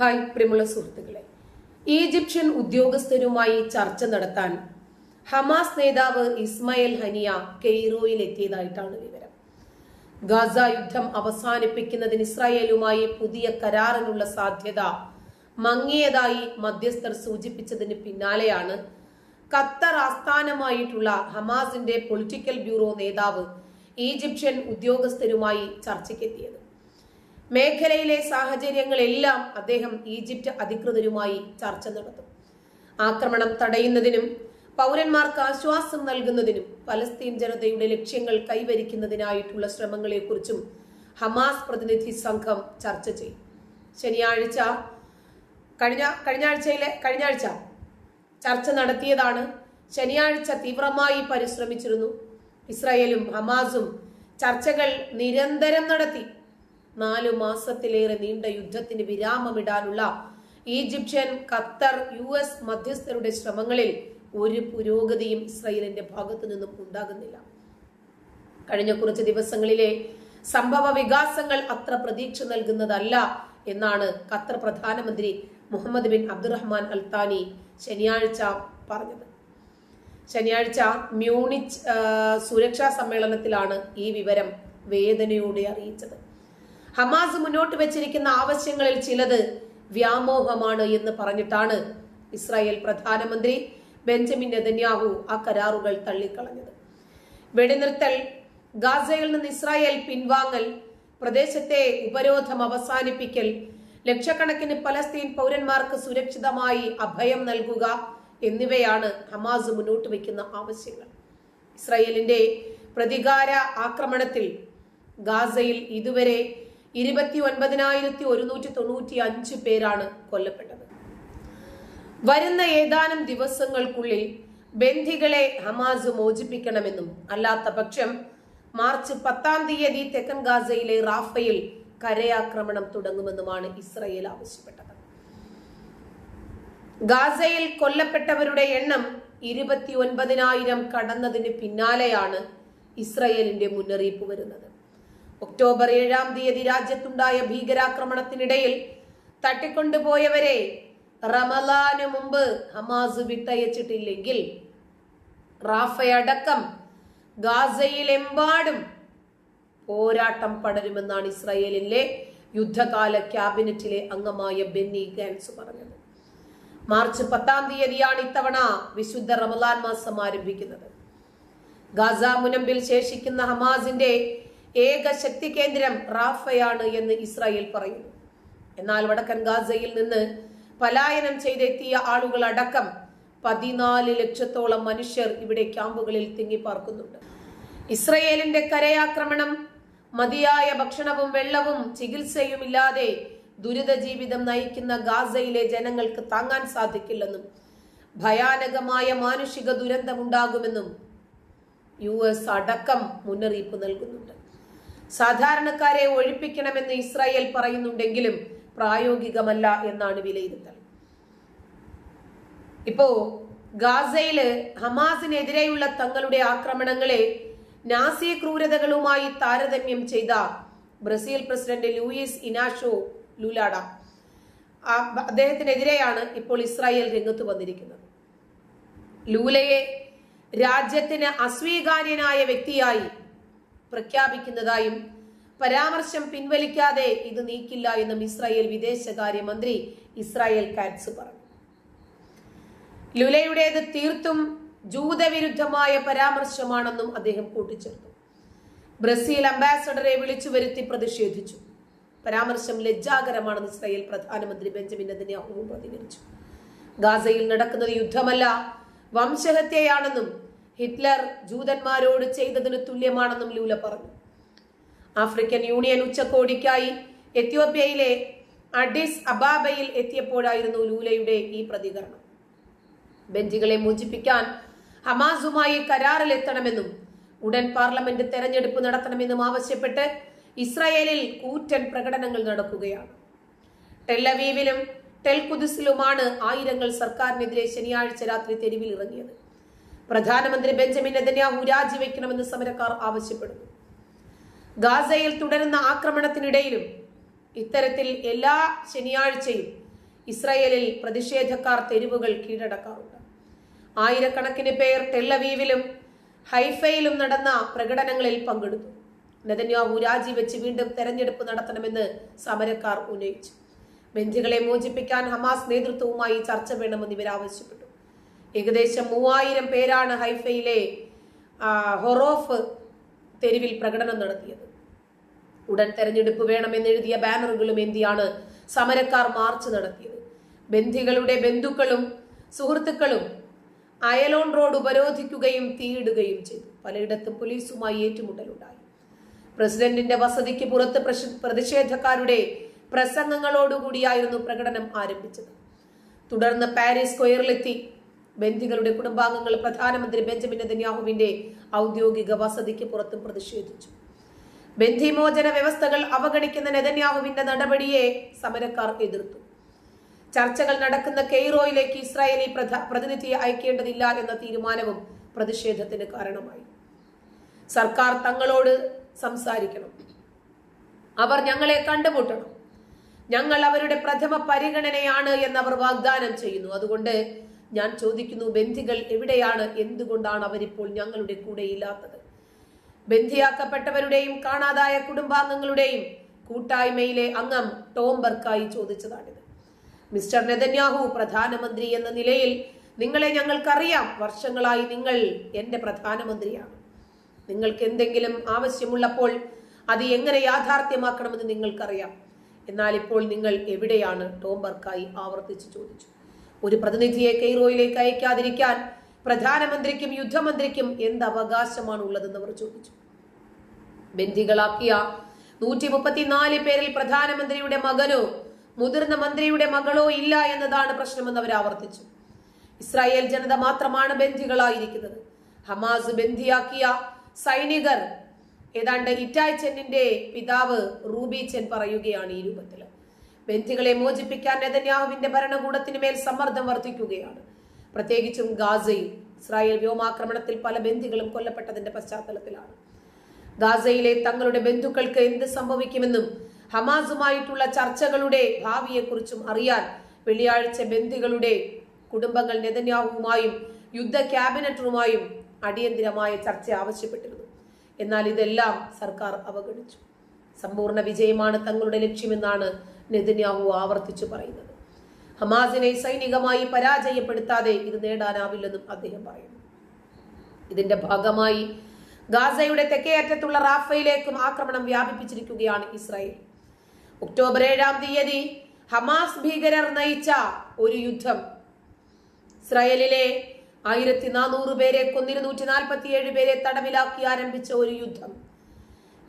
Hi പ്രിയമുള്ള സുഹൃത്തുക്കളെ. Egyptian ഉദ്യോഗസ്ഥരുമായി ചർച്ച നടത്താൻ ഹമാസ് നേതാവ് ഇസ്മായിൽ ഹനിയ കെയ്റോയിൽ എത്തിയതായിട്ടാണ് വിവരം. ഗാസ യുദ്ധം അവസാനിപ്പിക്കുന്നതിന് ഇസ്രായേലുമായി പുതിയ കരാറിനുള്ള സാധ്യത മങ്ങിയതായി മധ്യസ്ഥർ സൂചിപ്പിച്ചതിന് പിന്നാലെയാണ് ഖത്തർ ആസ്ഥാനമായിട്ടുള്ള ഹമാസിന്റെ പൊളിറ്റിക്കൽ ബ്യൂറോ നേതാവ് ഈജിപ്ഷ്യൻ ഉദ്യോഗസ്ഥരുമായി ചർച്ചയ്ക്കെത്തിയത്. മേഖലയിലെ സാഹചര്യങ്ങളെല്ലാം അദ്ദേഹം ഈജിപ്റ്റ് അധികൃതരുമായി ചർച്ച നടത്തും. ആക്രമണം തടയുന്നതിനും പൗരന്മാർക്ക് ആശ്വാസം നൽകുന്നതിനും പലസ്തീൻ ജനതയുടെ ലക്ഷ്യങ്ങൾ കൈവരിക്കുന്നതിനായിട്ടുള്ള ശ്രമങ്ങളെക്കുറിച്ചും ഹമാസ് പ്രതിനിധി സംഘം ചർച്ച ചെയ്യും. ശനിയാഴ്ച കഴിഞ്ഞ കഴിഞ്ഞ ആഴ്ചയിലെ കഴിഞ്ഞ ആഴ്ച ചർച്ച നടത്തിയതാണ് ശനിയാഴ്ച തീവ്രമായി പരിശ്രമിച്ചിരുന്നു. ഇസ്രായേലും ഹമാസും ചർച്ചകൾ നിരന്തരം നടത്തി. നാലു മാസത്തിലേറെ നീണ്ട യുദ്ധത്തിന് വിരാമമിടാനുള്ള ഈജിപ്ഷ്യൻ ഖത്തർ യു എസ് മധ്യസ്ഥരുടെ ശ്രമങ്ങളിൽ ഒരു പുരോഗതിയും ഇസ്രയേലിന്റെ ഭാഗത്തു നിന്നും ഉണ്ടാകുന്നില്ല. കഴിഞ്ഞ കുറച്ച് ദിവസങ്ങളിലെ സംഭവ വികാസങ്ങൾ അത്ര പ്രതീക്ഷ നൽകുന്നതല്ല എന്നാണ് ഖത്തർ പ്രധാനമന്ത്രി മുഹമ്മദ് ബിൻ അബ്ദുറഹ്മാൻ അൽത്താനി ശനിയാഴ്ച പറഞ്ഞത്. ശനിയാഴ്ച മ്യൂണിച്ച് സുരക്ഷാ സമ്മേളനത്തിലാണ് ഈ വിവരം വേദനയോടെ അറിയിച്ചത്. ഹമാസ് മുന്നോട്ട് വെച്ചിരിക്കുന്ന ആവശ്യങ്ങളിൽ ചിലത് വ്യാമോഹമാണ് എന്ന് പറഞ്ഞിട്ടാണ് ഇസ്രായേൽ പ്രധാനമന്ത്രി ബെഞ്ചമിൻ നെതന്യാഹു ആ കരാറുകൾ തള്ളിക്കളഞ്ഞത്. വെടിനിർത്തൽ ഗാസയിൽ നിന്ന് ഇസ്രായേൽ പിൻവാങ്ങൽ പ്രദേശത്തെ ഉപരോധം അവസാനിപ്പിക്കൽ ലക്ഷക്കണക്കിന് പലസ്തീൻ പൗരന്മാർക്ക് സുരക്ഷിതമായി അഭയം നൽകുക എന്നിവയാണ് ഹമാസ് മുന്നോട്ട് വയ്ക്കുന്ന ആവശ്യങ്ങൾ. ഇസ്രായേലിന്റെ പ്രതികാര ആക്രമണത്തിൽ ഗാസയിൽ ഇതുവരെ ഇരുപത്തി ഒൻപതിനായിരത്തി ഒരുന്നൂറ്റി തൊണ്ണൂറ്റി അഞ്ച് പേരാണ് കൊല്ലപ്പെട്ടത്. വരുന്ന ഏതാനും ദിവസങ്ങൾക്കുള്ളിൽ ബന്ധികളെ ഹമാസ് മോചിപ്പിക്കണമെന്നും അല്ലാത്ത പക്ഷം മാർച്ച് പത്താം തീയതി തെക്കൻ ഗാസയിലെ റാഫയിൽ കരയാക്രമണം തുടങ്ങുമെന്നുമാണ് ഇസ്രയേൽ ആവശ്യപ്പെട്ടത്. ഗാസയിൽ കൊല്ലപ്പെട്ടവരുടെ എണ്ണം ഇരുപത്തി ഒൻപതിനായിരം കടന്നതിന് പിന്നാലെയാണ് ഇസ്രയേലിന്റെ മുന്നറിയിപ്പ് വരുന്നത്. ഒക്ടോബർ ഏഴാം തീയതി രാജ്യത്തുണ്ടായ ഭീകരാക്രമണത്തിനിടയിൽ തട്ടിക്കൊണ്ടുപോയവരെ റമലാന് മുമ്പ് ഹമാസ് വിട്ടയച്ചിട്ടില്ലെങ്കിൽ റാഫയടക്കം ഗാസയിലെമ്പാടും പോരാട്ടം പടരുമെന്നാണ് ഇസ്രായേലിലെ യുദ്ധകാല ക്യാബിനറ്റിലെ അംഗമായ ബെന്നി ഗാൻസ് പറഞ്ഞത്. മാർച്ച് പത്താം തീയതിയാണ് ഇത്തവണ വിശുദ്ധ റമലാൻ മാസം ആരംഭിക്കുന്നത്. ഗാസ മുനമ്പിൽ ശേഷിക്കുന്ന ഹമാസിന്റെ ഏക ശക്തി കേന്ദ്രം റാഫയാണ് എന്ന് ഇസ്രായേൽ പറയുന്നു. എന്നാൽ വടക്കൻ ഗാസയിൽ നിന്ന് പലായനം ചെയ്തെത്തിയ ആളുകൾ അടക്കം പതിനാല് ലക്ഷത്തോളം മനുഷ്യർ ഇവിടെ ക്യാമ്പുകളിൽ തിങ്ങിപ്പാർക്കുന്നുണ്ട്. ഇസ്രയേലിന്റെ കരയാക്രമണം മതിയായ ഭക്ഷണവും വെള്ളവും ചികിത്സയും ഇല്ലാതെ ദുരിത ജീവിതം നയിക്കുന്ന ഗാസയിലെ ജനങ്ങൾക്ക് താങ്ങാൻ സാധിക്കില്ലെന്നും ഭയാനകമായ മാനുഷിക ദുരന്തമുണ്ടാകുമെന്നും യു എസ് അടക്കം മുന്നറിയിപ്പ് നൽകുന്നുണ്ട്. സാധാരണക്കാരെ ഒഴിപ്പിക്കണമെന്ന് ഇസ്രായേൽ പറയുന്നുണ്ടെങ്കിലും പ്രായോഗികമല്ല എന്നാണ് വിലയിരുത്തൽ. ഇപ്പോ ഗാസയിൽ ഹമാസിനെതിരെയുള്ള തങ്ങളുടെ ആക്രമണങ്ങളെ നാസി ക്രൂരതകളുമായി താരതമ്യം ചെയ്ത Brazil president Luiz Inacio Lula da അദ്ദേഹത്തിനെതിരെയാണ് ഇപ്പോൾ ഇസ്രായേൽ രംഗത്ത് വന്നിരിക്കുന്നത്. ലൂലയെ രാജ്യത്തിന് അസ്വീകാര്യനായ വ്യക്തിയായി പ്രഖ്യാപിക്കുന്നതായും പരാമർശം പിൻവലിക്കാതെ ഇത് നീക്കില്ല എന്നും ഇസ്രായേൽ വിദേശകാര്യമന്ത്രി ഇസ്രായേൽ കാറ്റ്സ് പറഞ്ഞു. ലുലയുടേത് തീർത്തും ജൂതവിരുദ്ധമായ പരാമർശമാണെന്നും അദ്ദേഹം കൂട്ടിച്ചേർത്തു. ബ്രസീൽ അംബാസഡറെ വിളിച്ചു വരുത്തി പ്രതിഷേധിച്ചു. പരാമർശം ലജ്ജാകരമാണെന്ന് ഇസ്രായേൽ പ്രധാനമന്ത്രി ബെഞ്ചമിൻ അതിനെ പ്രതികരിച്ചു. ഗാസയിൽ നടക്കുന്നത് യുദ്ധമല്ല വംശഹത്യയാണെന്നും ഹിറ്റ്ലർ ജൂതന്മാരോട് ചെയ്തതിന് തുല്യമാണെന്നും ലൂല പറഞ്ഞു. ആഫ്രിക്കൻ യൂണിയൻ ഉച്ചകോടിക്കായി എത്യോപ്യയിലെ അഡിസ് അബാബയിൽ എത്തിയപ്പോഴായിരുന്നു ലൂലയുടെ ഈ പ്രതികരണം. ബെഞ്ചുകളെ മോചിപ്പിക്കാൻ ഹമാസുമായി കരാറിലെത്തണമെന്നും ഉടൻ പാർലമെന്റ് തെരഞ്ഞെടുപ്പ് നടത്തണമെന്നും ആവശ്യപ്പെട്ട് ഇസ്രായേലിൽ കൂറ്റൻ പ്രകടനങ്ങൾ നടക്കുകയാണ്. ടെല്ലവീവിലും ടെൽകുദിസിലുമാണ് ആയിരങ്ങൾ സർക്കാരിനെതിരെ ശനിയാഴ്ച രാത്രി തെരുവിൽ ഇറങ്ങിയത് പ്രധാനമന്ത്രി ബെഞ്ചമിൻ നെതന്യാഹു രാജിവെക്കണമെന്ന് സമരക്കാർ ആവശ്യപ്പെടുന്നു. ഗാസയിൽ തുടരുന്ന ആക്രമണത്തിനിടയിലും ഇത്തരത്തിൽ എല്ലാ ശനിയാഴ്ചയും ഇസ്രയേലിൽ പ്രതിഷേധക്കാർ തെരുവുകൾ കീഴടക്കാറുണ്ട്. ആയിരക്കണക്കിന് പേർ ടെല്ലവീവിലും ഹൈഫയിലും നടന്ന പ്രകടനങ്ങളിൽ പങ്കെടുത്തു. നെതന്യാഹു രാജിവെച്ച് വീണ്ടും തെരഞ്ഞെടുപ്പ് നടത്തണമെന്ന് സമരക്കാർ ഉന്നയിച്ചു. ബന്ധികളെ മോചിപ്പിക്കാൻ ഹമാസ് നേതൃത്വവുമായി ചർച്ച വേണമെന്ന് ഇവർ ആവശ്യപ്പെട്ടു. ഏകദേശം മൂവായിരം പേരാണ് ഹൈഫയിലെ ഹൊറോഫ് തെരുവിൽ പ്രകടനം നടത്തിയത്. ഉടൻ തെരഞ്ഞെടുപ്പ് വേണമെന്ന് എഴുതിയ ബാനറുകളും എന്തിയാണ് സമരക്കാർ മാർച്ച് നടത്തിയത്. ബന്ധികളുടെ ബന്ധുക്കളും സുഹൃത്തുക്കളും അയലോൺ റോഡ് ഉപരോധിക്കുകയും തീയിടുകയും ചെയ്തു. പലയിടത്തും പോലീസുമായി ഏറ്റുമുട്ടലുണ്ടായി. പ്രസിഡന്റിന്റെ വസതിക്ക് പുറത്ത് പ്രതിഷേധക്കാരുടെ പ്രസംഗങ്ങളോടുകൂടിയായിരുന്നു പ്രകടനം ആരംഭിച്ചത്. തുടർന്ന് പാരീസ് സ്ക്വയറിലെത്തി. ബന്ധികളുടെ കുടുംബാംഗങ്ങൾ പ്രധാനമന്ത്രി ബെഞ്ചമിൻ നെതന്യാഹുവിന്റെ ഔദ്യോഗിക വസതിക്ക് പുറത്തും പ്രതിഷേധിച്ചു. ബന്ധിമോചന വ്യവസ്ഥകൾ അവഗണിക്കുന്ന നെതന്യാഹുവിന്റെ നടപടിയെ സമരക്കാർ എതിർത്തു. ചർച്ചകൾ നടക്കുന്ന കെയ്റോയിലേക്ക് ഇസ്രായേലി പ്രതിനിധിയെ അയക്കേണ്ടതില്ല എന്ന തീരുമാനവും പ്രതിഷേധത്തിന് കാരണമായി. സർക്കാർ തങ്ങളോട് സംസാരിക്കണം. അവർ ഞങ്ങളെ കണ്ടുമുട്ടണം. ഞങ്ങൾ അവരുടെ പ്രഥമ പരിഗണനയാണ് എന്ന് അവർ വാഗ്ദാനം ചെയ്യുന്നു. അതുകൊണ്ട് ഞാൻ ചോദിക്കുന്നു ബന്ധികൾ എവിടെയാണ്? എന്തുകൊണ്ടാണ് അവരിപ്പോൾ ഞങ്ങളുടെ കൂടെ ഇല്ലാത്തത്? ബന്ധിയാക്കപ്പെട്ടവരുടെയും കാണാതായ കുടുംബാംഗങ്ങളുടെയും കൂട്ടായ്മയിലെ അംഗം ടോംബർക്കായി ചോദിച്ചതാണിത്. മിസ്റ്റർ നെതന്യാഹു പ്രധാനമന്ത്രി എന്ന നിലയിൽ നിങ്ങളെ ഞങ്ങൾക്കറിയാം. വർഷങ്ങളായി നിങ്ങൾ എന്റെ പ്രധാനമന്ത്രിയാണ്. നിങ്ങൾക്ക് എന്തെങ്കിലും ആവശ്യമുള്ളപ്പോൾ അത് എങ്ങനെ യാഥാർത്ഥ്യമാക്കണമെന്ന് നിങ്ങൾക്കറിയാം. എന്നാൽ ഇപ്പോൾ നിങ്ങൾ എവിടെയാണ്? ടോംബർക്കായി ആവർത്തിച്ച് ചോദിച്ചു. ഒരു പ്രതിനിധിയെ കെയ്റോയിലേക്ക് അയക്കാതിരിക്കാൻ പ്രധാനമന്ത്രിക്കും യുദ്ധമന്ത്രിക്കും എന്ത് അവകാശമാണ് ഉള്ളതെന്ന് അവർ ചോദിച്ചു. ബന്ദികളാക്കിയ നൂറ്റി മുപ്പത്തിനാല് പേരിൽ പ്രധാനമന്ത്രിയുടെ മകനോ മുതിർന്ന മന്ത്രിയുടെ മകളോ ഇല്ല എന്നതാണ് പ്രശ്നമെന്ന് അവർ ആവർത്തിച്ചു. ഇസ്രായേൽ ജനത മാത്രമാണ് ബന്ധികളായിരിക്കുന്നത് ഹമാസ് ബന്ധിയാക്കിയ സൈനികർ ഏതാണ്ട് ഇറ്റായ് ചെന്നിന്റെ പിതാവ് റൂബി ചെൻ പറയുകയാണ് ഈ രൂപത്തിൽ ബന്ധികളെ മോചിപ്പിക്കാൻ നെതന്യാഹുവിന്റെ ഭരണകൂടത്തിന് മേൽ സമ്മർദ്ദം വർദ്ധിക്കുകയാണ്. പ്രത്യേകിച്ചും ഗാസയിൽ ഇസ്രായേൽ വ്യോമാക്രമണത്തിൽ പല ബന്ധികളും കൊല്ലപ്പെട്ടതിന്റെ പശ്ചാത്തലത്തിലാണ്. ഗാസയിലെ തങ്ങളുടെ ബന്ധുക്കൾക്ക് എന്ത് സംഭവിക്കുമെന്നും ഹമാസുമായിട്ടുള്ള ചർച്ചകളുടെ ഭാവിയെക്കുറിച്ചും അറിയാൻ വെള്ളിയാഴ്ച ബന്ദികളുടെ കുടുംബങ്ങൾ നെതന്യാഹുവുമായും യുദ്ധ ക്യാബിനറ്റുമായും അടിയന്തിരമായ ചർച്ച ആവശ്യപ്പെട്ടിരുന്നു. എന്നാൽ ഇതെല്ലാം സർക്കാർ അവഗണിച്ചു. സമ്പൂർണ വിജയമാണ് തങ്ങളുടെ ലക്ഷ്യമെന്നാണ് നെതന്യാഹു ആവർത്തിച്ചു പറയുന്നത്. ഹമാസിനെ സൈനികമായി പരാജയപ്പെടുത്താതെ ഇത് നേടാനാവില്ലെന്നും അദ്ദേഹം പറയുന്നു. ഇതിന്റെ ഭാഗമായി ഗാസയുടെ തെക്കേ അറ്റത്തുള്ള റാഫയിലേക്കും ആക്രമണം വ്യാപിപ്പിച്ചിരിക്കുകയാണ് ഇസ്രായേൽ. ഒക്ടോബർ ഏഴാം തീയതി ഹമാസ് ഭീകരർ നയിച്ച ഒരു യുദ്ധം. ഇസ്രായേലിലെ ആയിരത്തി നാനൂറ് പേരെ കൊന്നിരുന്നൂറ്റി നാൽപ്പത്തിയേഴ് പേരെ തടവിലാക്കി ആരംഭിച്ച ഒരു യുദ്ധം.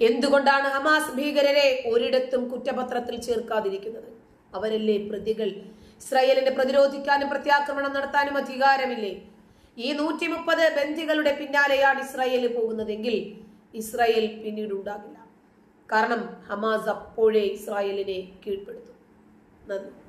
എന്തുകൊണ്ടാണ് ഹമാസ് ഭീകരരെ ഒരിടത്തും കുറ്റപത്രത്തിൽ ചേർക്കാതിരിക്കുന്നത്? അവരല്ലേ പ്രതികൾ? ഇസ്രായേലിനെ പ്രതിരോധിക്കാനും പ്രത്യാക്രമണം നടത്താനും അധികാരമില്ലേ? ഈ നൂറ്റി മുപ്പത് ബന്ധികളുടെ പിന്നാലെയാണ് ഇസ്രായേൽ പോകുന്നതെങ്കിൽ ഇസ്രായേൽ പിന്നീട് ഉണ്ടാകില്ല കാരണം ഹമാസ് അപ്പോഴേ ഇസ്രായേലിനെ കീഴ്പ്പെടുത്തും. നന്ദി.